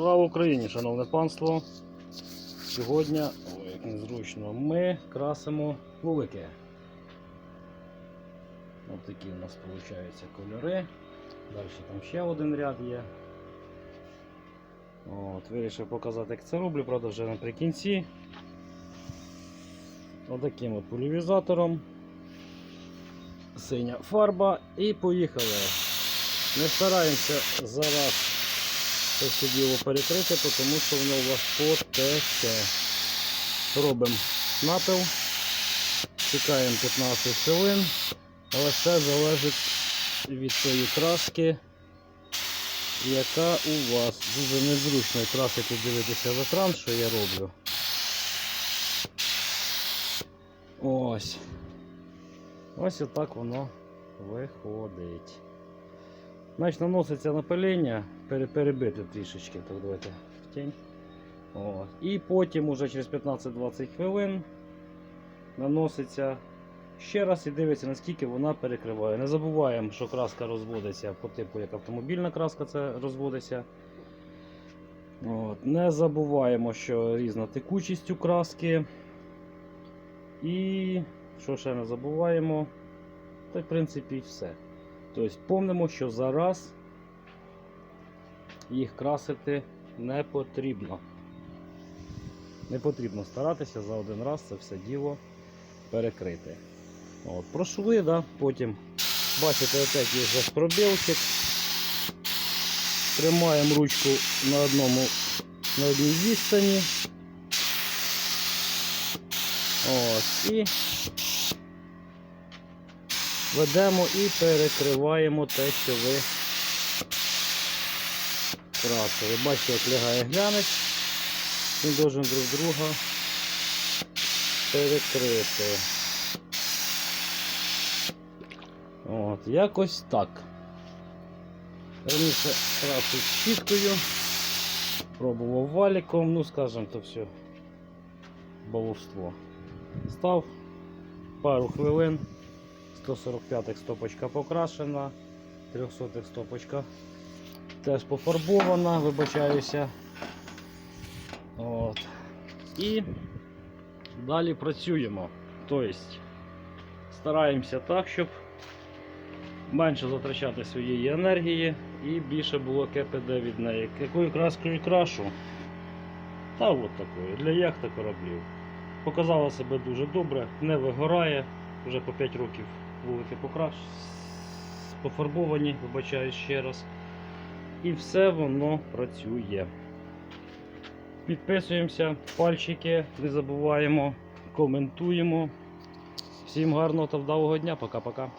Слава Україні, шановне панство. Сьогодні, ой, як незручно, ми красимо вулики. Ось такі у нас виходять кольори. Далі там ще один ряд є. От, Вирішив показати, як це роблю, правда, вже наприкінці. Отаким от поляризатором. Синя фарба і поїхали. Не стараємося зараз це все діло перекрити, тому що воно у вас потече. Робимо напил, чекаємо 15 хвилин, але все залежить від тої краски, яка у вас. Дуже незручно красити дивитися в екран, що я роблю. Ось. Ось отак воно виходить. Значить, наноситься напилення, перебити трішечки, так давайте в тінь. От. І потім уже через 15-20 хвилин наноситься ще раз і дивиться, наскільки вона перекриває. Не забуваємо, що краска розводиться по типу, як автомобільна краска це розводиться. От. Не забуваємо, що різна текучість у краски. І що ще не забуваємо, та в принципі все. Тобто помнимо, що зараз їх красити не потрібно. Не потрібно старатися за один раз це все діло перекрити. От, Прошли, да? потім бачите, опять є вже пробілчик. Тримаємо ручку на одному на одній відстані. От, і ведемо і перекриваємо те, що ви красили. Бачите, як лягає глянець. Він должен друг друга перекрити. От, якось так. Раніше красив щіткою, пробував валіком, ну скажем, то все баловство. Став пару хвилин. 145 стопочка покрашена, 300 стопочка теж пофарбована, вибачаюся. От. І далі працюємо. Тобто стараємося так, щоб менше затрачати своєї енергії і більше було КПД від неї. Якою краскою крашу? Та от такою, для яхт та кораблів. Показала себе дуже добре, не вигорає, вже по 5 років вулики покраш... пофарбовані, вибачаю ще раз. І все воно працює. Підписуємося, пальчики не забуваємо, коментуємо. Всім гарного та вдалого дня. Пока-пока.